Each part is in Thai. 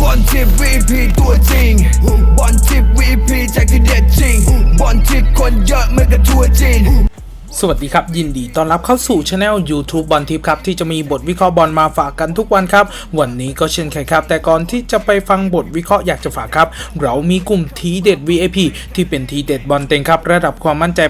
บอลทิป VP ตัวจริงบอลทิป VP จากที่เด็ดจริงบอลทิปคนเยอะเหมือนกับทัวร์จีน สวัสดีครับ ยินดีต้อนรับเข้าสู่ช anel YouTube บอลทิปครับ ที่จะมีบทวิเคราะห์บอลมาฝากกันทุกวันครับ วันนี้ก็เช่นเคยครับ แต่ก่อนที่จะไปฟังบทวิเคราะห์อยากจะฝากครับ เรามีกลุ่มทีเด็ด VIP ที่เป็นทีเด็ดบอลเต็งครับ ระดับความมั่นใจ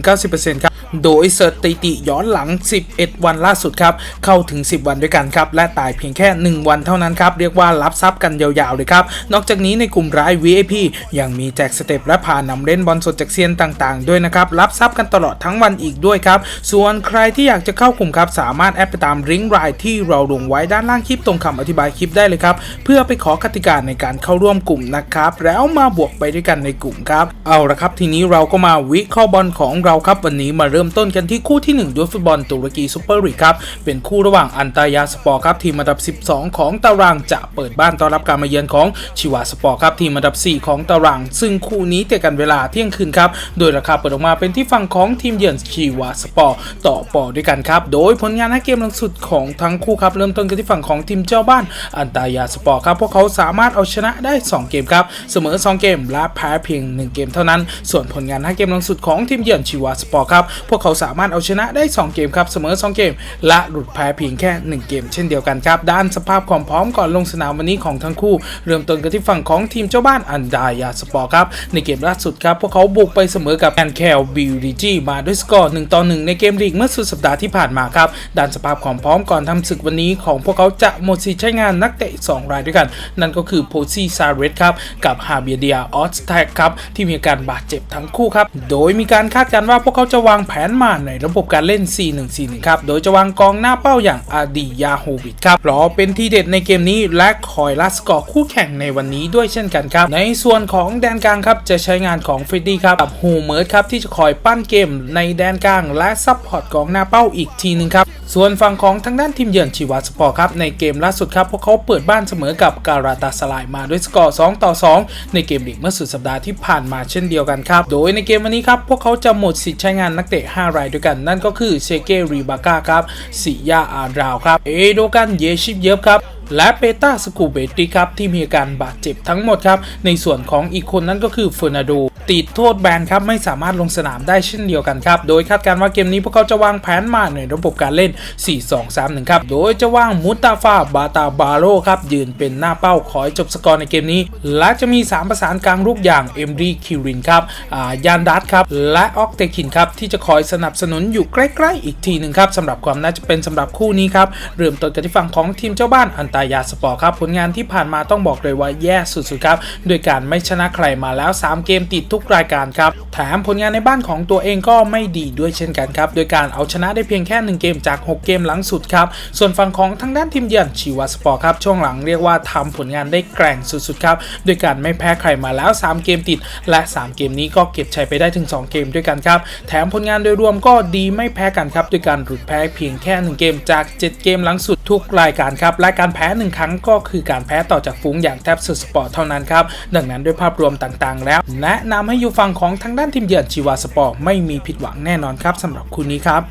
80-90%ครับโดยเสิร์ชสถิติย้อนหลัง 11 วันล่าสุดครับ เข้าถึง 10 วันด้วยกันครับ และตายเพียงแค่ 1 วันเท่านั้นครับ เรียกว่ารับทรัพย์กันยาวๆเลยครับ นอกจากนี้ในกลุ่มราย VIP ยังมีแจกสเต็ปและพานำเล่นบอลสดจากเซียนต่างๆ ด้วยนะครับ รับทรัพย์กันตลอดทั้งวันอีกด้วยครับ ส่วนใครที่อยากจะเข้ากลุ่มครับ สามารถแอดไปตามลิงก์รายที่เราลงไว้ด้านล่างคลิปตรงคำอธิบายคลิปได้เลยครับ เพื่อไปขอกติกาในการเข้าร่วมกลุ่มนะครับ แล้วมาบวกไปด้วยกันในกลุ่มครับ เอาละครับ ทีนี้เราก็มาวิเคราะห์บอลของเราครับ วันนี้มาเริ่มต้นกันที่คู่ที่1ด้วยฟุตบอลตุรกีซูเปอร์ลีกครับ เป็นคู่ระหว่างอันตายาสปอร์ครับทีมอันดับ 12 ของตารางจะเปิดบ้านต้อนรับการมาเยือนของชิวาสปอร์ครับทีมอันดับ 4 ของตาราง ซึ่งคู่นี้เตะกันเวลาเที่ยงคืนครับ โดยราคาเปิดออกมาเป็นที่ฝั่งของทีมเยือนชิวาสปอร์ต่อปอด้วยกันครับ โดยผลงานห้าเกมหลังสุดของทั้งคู่ครับ เริ่มต้นกันที่ฝั่งของทีมเจ้าบ้านอันตายาสปอร์ครับพวกเขาสามารถเอาชนะได้ 2 เกมครับ เสมอ 2 เกมและแพ้เพียง 1 เกมเท่านั้น ส่วนผลงานห้าเกมหลังสุดของทีมเยือนชิวาสปอร์ครับพวกเขาสามารถเอาชนะได้ 2 เกมครับเสมอ 2 เกม และหลุดแพ้เพียงแค่ 1 เกมเช่นเดียวกันครับด้านสภาพความพร้อมก่อนลงสนามวันนี้ของทั้งคู่ เริ่มต้นกันที่ฝั่งของทีมเจ้าบ้านอันดายาสปอร์ครับในเกมล่าสุดครับพวกเขาบุกไปเสมอกับแอนแคลบิลดิจีมาด้วยสกอร์ 1 ต่อ 1 ในเกมลีกเมื่อสุดสัปดาห์ที่ผ่านมาครับด้านสภาพความพร้อมก่อนทำศึกวันนี้ของพวกเขาจะหมดสิทธิ์ใช้งานนักเตะ 2 รายด้วยกัน นั่นก็คือโพซีซาเรสครับกับฮาเบียเดียออสแทกครับที่มีการบาดเจ็บทั้งคู่ครับโดยมีการคาดการณ์ว่าพวกเขาจะวางแผนมาในระบบการเล่น 4-1-4-1 ครับโดยจะวางกองหน้าเป้าอย่างอาดียาโฮวิดครับรอเป็นที่เด็ดในเกมนี้และคอยลัสกอร์คู่แข่งในวันนี้ด้วยเช่นกันครับในส่วนของแดนกลางครับจะใช้งานของเฟรดดี้ครับกับฮูเมิร์ดครับที่จะคอยปั้นเกมในแดนกลาง และซับพอร์ตกองหน้าเป้าอีกทีหนึงครับ ส่วนฝั่งของทางด้านทีมเยือนชิวาสปอร์ครับ ในเกมล่าสุดครับพวกเขาเปิดบ้านเสมอกับการาตาสลายมาด้วยสกอร์ 2 ต่อ 2 ในเกมลีกเมื่อสุดสัปดาห์ที่ผ่านมาเช่นเดียวกันครับ โดยในเกมวันนี้ครับพวกเขาจะหมดสิทธิ์ใช้งานนักเตะ 5 รายด้วยกัน นั่นก็คือเชเกรีบาก้าครับซิยาอาราวครับ เอโดกันเยชิปเยบครับและเปตาสกูเบติครับที่มีอาการบาดเจ็บทั้งหมดครับ ในส่วนของอีกคนนั้นก็คือเฟอร์นาโด ติดโทษแบนครับไม่สามารถลงสนามได้เช่นเดียวกันครับ โดยคาดการณ์ว่าเกมนี้พวกเขาจะวางแผนมาในระบบการเล่น 4-2-3-1 ครับ โดยจะวางมุตตาฟาบาตาบาโรครับ ยืนเป็นหน้าเป้าขอให้จบสกอร์ในเกมนี้ และจะมี 3 ประสานกลางลูกอย่างเอมรีคิรินครับยานดัตครับ และออกเตคินครับ ที่จะคอยสนับสนุนอยู่ใกล้ ๆ อีกทีหนึ่งครับสำหรับความน่าจะเป็นสำหรับคู่นี้ครับเริ่มต้นกันที่ฝั่งของทีมเจ้าบ้านอันตายาสปอร์ครับผลงานที่ผ่านมาต้องบอกเลยว่าแย่สุดๆครับโดยการไม่ชนะใครมาแล้ว 3 เกมติดทุกรายการครับ แถมผลงานในบ้านของตัวเองก็ไม่ดีด้วยเช่นกันครับ โดยการเอาชนะได้เพียงแค่ 1 เกมจาก 6 เกมหลังสุดครับ ส่วนฝั่งของทางด้านทีมเยือนชิวาสปอร์ครับ ช่วงหลังเรียกว่าทำผลงานได้แกร่งสุดๆครับ โดยการไม่แพ้ใครมาแล้ว 3 เกมติด และ 3 เกมนี้ก็เก็บชัยไปได้ถึง 2 เกมด้วยกันครับ แถมผลงานโดยรวมก็ดีไม่แพ้กันครับ โดยการหลุดแพ้เพียงแค่ 1 เกมจาก 7 เกมหลังสุดทุกรายการครับ และการแพ้ 1 ครั้งก็คือการแพ้ต่อจากฟุ้งอย่างแทบสุดสปอร์ตเท่านั้นครับ ดังนั้นด้วยภาพรวมต่างๆ แล้ว แนะนำให้อยู่ฝั่งของทางด้านทีมเยือนชิวาสปอร์ไม่มีผิดหวังแน่นอนครับสำหรับคู่นี้ครับ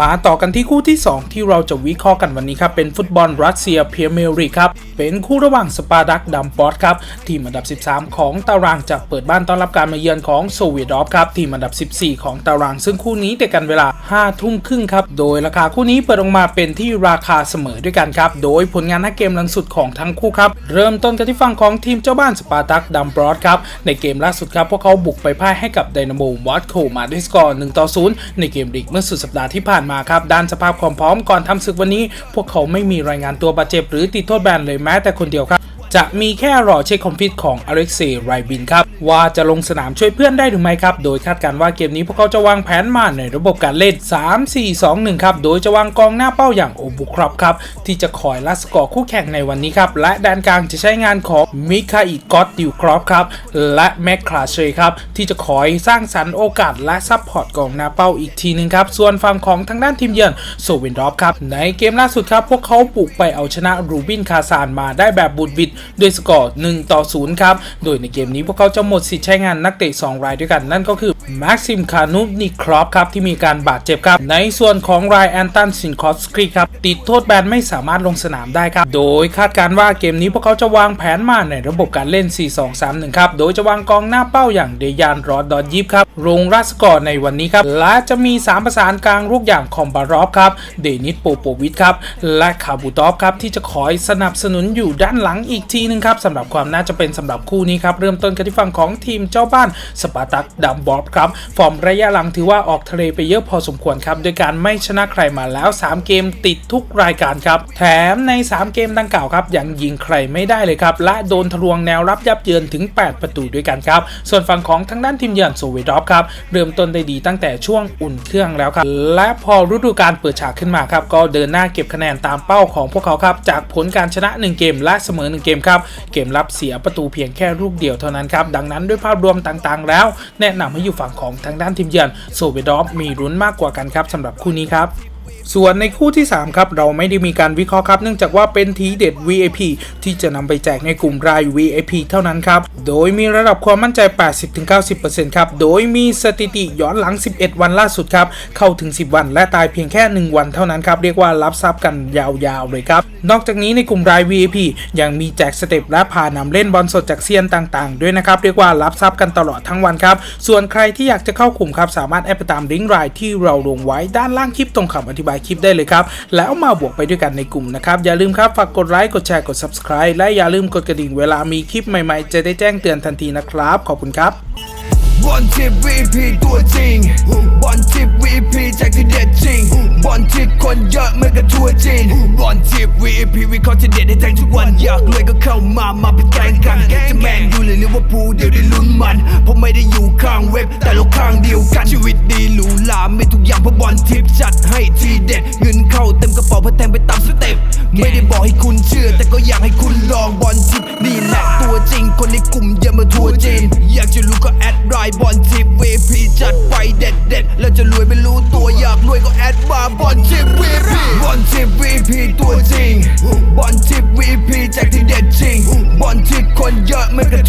มาต่อกันที่คู่ที่ 2 ที่เราจะวิเคราะห์กันวันนี้ครับ เป็นฟุตบอลรัสเซียเพียเมลรีครับ เป็นคู่ระหว่างสปาดักดัมปอสครับ ทีมอันดับ 13 ของตารางจะเปิดบ้านต้อนรับการมาเยือนของโซเวียดอฟครับทีมอันดับ 14 ของตาราง ซึ่งคู่นี้เตะกันเวลา 5 ทุ่มครึ่งครับ โดยราคาคู่นี้เปิดออกมาเป็นที่ราคาเสมอด้วยกันครับ โดยผลงานน้าเกมหลังสุดของทั้งคู่ครับ เริ่มต้นกันที่ฝั่งของทีมเจ้าบ้านสปาดักดัมปอสครับ ในเกมล่าสุดครับ พวกเขาบุกไปพ่ายให้กับไดนาโมวอตโคมาด้วยสกอร์1ต่อ0ในเกมลีกเมื่อสุดสัปดาห์ที่ผ่านมาครับ ด้านสภาพความพร้อมก่อนทำศึกวันนี้ พวกเขาไม่มีรายงานตัวบาดเจ็บหรือติดโทษแบนเลยแม้แต่คนเดียวครับ จะมีแค่รอเช็คคอมพิวต์ของอเล็กเซย์ไรบินครับ ว่าจะลงสนามช่วยเพื่อนได้หรือไม่ครับ โดยคาดการณ์ว่าเกมนี้พวกเขาจะวางแผนมาในระบบการเล่น 3 4 2 1 ครับ โดยจะวางกองหน้าเป้าอย่างโอบุครอบครับ ที่จะคอยลัสกอร์คู่แข่งในวันนี้ครับ และแดนกลางจะใช้งานของมิคาอิกอตดิวครอปครับ และแม็กคลาเชครับ ที่จะคอยสร้างสรรค์โอกาสและซัพพอร์ตกองหน้าเป้าอีกทีหนึงครับ ส่วนฝั่งของทางด้านทีมเยือนโซเวนดอฟครับ ในเกมล่าสุดครับ พวกเขาปลุกไปเอาชนะรูบินคาซานมาได้แบบบุดบิดด้วยสกอร์ 1 ต่อ 0 ครับ โดยในเกมนี้พวกเขาจะหมดสิทธิ์ใช้งานนักเตะ 2 รายด้วยกัน นั่นก็คือแม็กซิมคานุนิครอฟครับ ที่มีการบาดเจ็บครับ ในส่วนของรายแอนตันซินคอฟสกีครับ ติดโทษแบนไม่สามารถลงสนามได้ครับ โดยคาดการว่าเกมนี้พวกเขาจะวางแผนมาในระบบการเล่น 4-2-3-1 ครับ โดยจะวางกองหน้าเป้าอย่างเดยานรอดดอนยิปครับลงราสกอร์ในวันนี้ครับ และจะมี 3 ประสานกลางลูกอย่างคอมบารอฟครับ เดนิสโปโปวิทครับ และคาบูตอฟครับที่จะคอยสนับสนุนอยู่ด้านหลังอีกทีหนึงครับสำหรับความน่าจะเป็นสำหรับคู่นี้ครับเริ่มต้นกันที่ฝั่งของทีมเจ้าบ้านสปาร์ตักดัมบอฟครับฟอร์มระยะหลังถือว่าออกทะเลไปเยอะพอสมควรครับโดยการไม่ชนะใครมาแล้ว 3 เกมติดทุกรายการครับแถมใน 3 เกมดังกล่าวครับยังยิงใครไม่ได้เลยครับและโดนทะลวงแนวรับยับเยินถึง 8 ประตูด้วยกันครับส่วนฝั่งของทางด้านทีมเยือนโซเวดอฟครับเริ่มต้นได้ดีตั้งแต่ช่วงอุ่นเครื่องแล้วครับและพอฤดูกาลเปิดฉากขึ้นมาครับก็เดินหน้าเก็บคะแนนตามเป้าของพวกเขาครับจากผลการชนะ 1 เกมและเสมอ 1 เกมครับ เกมรับเสียประตูเพียงแค่ลูกเดียวเท่านั้นครับ ดังนั้นด้วยภาพรวมต่างๆ แล้ว แนะนำให้อยู่ฝั่งของทางด้านทีมเยือนโซเวดอฟมีรุ้นมากกว่ากันครับสำหรับคู่นี้ครับ ส่วนในคู่ที่ 3 ครับ เราไม่ได้มีการวิเคราะห์ครับ เนื่องจากว่าเป็นทีเด็ด VIP ที่จะนำไปแจกในกลุ่มราย VIP เท่านั้นครับ โดยมีระดับความมั่นใจ 80-90%ครับ โดยมีสถิติย้อนหลัง 11 วันล่าสุดครับ เข้าถึง 10 วัน และตายเพียงแค่ 1 วันเท่านั้นครับ เรียกว่ารับทรัพย์กันยาวๆเลยครับ นอกจากนี้ในกลุ่มราย VIP ยังมีแจกสเต็ปและพานำเล่นบอลสดจากเซียนต่างๆ ด้วยนะครับ เรียกว่ารับทรัพย์กันตลอดทั้งวันครับ ส่วนใครที่อยากจะเข้ากลุ่มครับ สามารถแอดไปตามลิงก์รายที่เราลงไว้ด้านล่างคลิปตรงคำอธิบายคลิปได้เลยครับ แล้วมาบวกไปด้วยกันในกลุ่มนะครับ อย่าลืมครับ ฝากกดไลค์ กดแชร์ กด subscribe และอย่าลืมกดกระดิ่งเวลามีคลิปใหม่ๆ จะได้แจ้งเตือนทันทีนะครับ ขอบคุณครับบอลทิป VP ตัวจริงบอลทิป VP แจ็คที่เด็ดจริงบอลทิปคนเยอะเหมือนกับทัวร์จีนบอลทิป VP วิเคราะห์ที่เด็ดให้แทงทุกวันอยากรวยก็เข้ามามาเป็นแกงกันจะแมนยูหรือลิเวอร์พูลเดี๋ยว ได้ลุ้นมันผมไม่ได้อยู่ข้างเว็บ แต่เราข้างเดียวกันชีวิตดีหรูหราไม่ทุกอย่างเพราะบอลทิปจัดให้ทีเด็ด เงินเข้าเต็มกระเป๋าเพราะแทงไปตามสเต็ปไม่ได้บอกให้คุณเชื่อ แต่ก็อยากให้คุณลองบอลทิปนี่แหละตัวจริง คนในกลุ่มเยอะมาทัวร์จีนอยากจะรู้ก็แอดไลน์บอลทิป VP จัดไปเด็ดเด็ดๆแล้วจะรวยไม่รู้ตัวอยากรวยก็แอดมาบอลทิป VP บอลทิป VP ตัวจริงบอลทิป VP แจ็คที่เด็ดจริงบอลทิปคนเยอะเหมือน